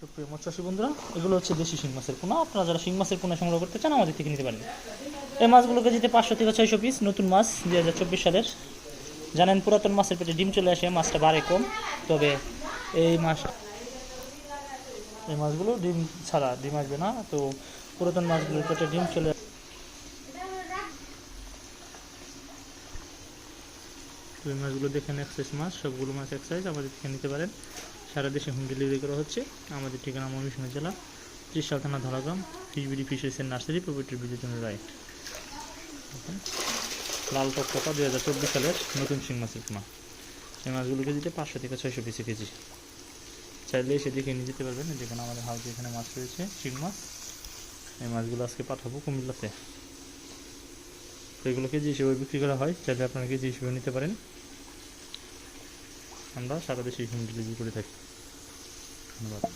সুপ্রিয় মৎস্যসী বন্ধুরা, এগুলো হচ্ছে দেশি শিং মাছের পোনা। আপনারা যারা শিং মাছের পোনা সংগ্রহ করতে চান, আমাদের থেকে নিতে পারেন। এই মাছগুলো কেজিতে পাঁচশো থেকে ছয়শো পিস নতুন মাছ দুই হাজার চব্বিশ সালের। জানেন পুরাতন মাছের পেটে ডিম চলে আসে, মাছটা বাড়ে কম। তবে এই মাছ, এই মাছগুলো ডিম ছাড়া ডিম আসবে না। তো পুরাতন মাছগুলোর পেটে ডিম চলে তো এই মাছগুলো দেখেন এক সাইজ মাছ, সবগুলো মাছ এক সাইজ আমাদের থেকে নিতে পারেন। সারা দেশে হোম ডেলিভারি করা হচ্ছে। আমাদের ঠিকানা ময়মনসিংহ জেলা ত্রিশাল থানা ধরাগ্রাম ফিশবিডি ফিশার্সের নার্সারি প্রপার্টির বিদ্যুৎ দেখেন, লাল টকটকা দুই হাজার চব্বিশ সালের নতুন শিং মাছের পোনা। এই মাছগুলো কেজিতে পাঁচশো থেকে ছয়শো পিসে কেজি। চাইলে এসে দেখে নিয়ে যেতে পারবেন। যেখানে আমাদের হাউসে এখানে মাছ রয়েছে শিং মাছ এই মাছগুলো আজকে পাঠাবো কুমিল্লাতে। তো এগুলো কেজি হিসেবে বিক্রি করা হয়। চাইলে আপনারা কেজি হিসেবে নিতে পারেন। আমরা সারা দেশে হোম ডেলিভারি করে থাকি। ধন্যবাদ।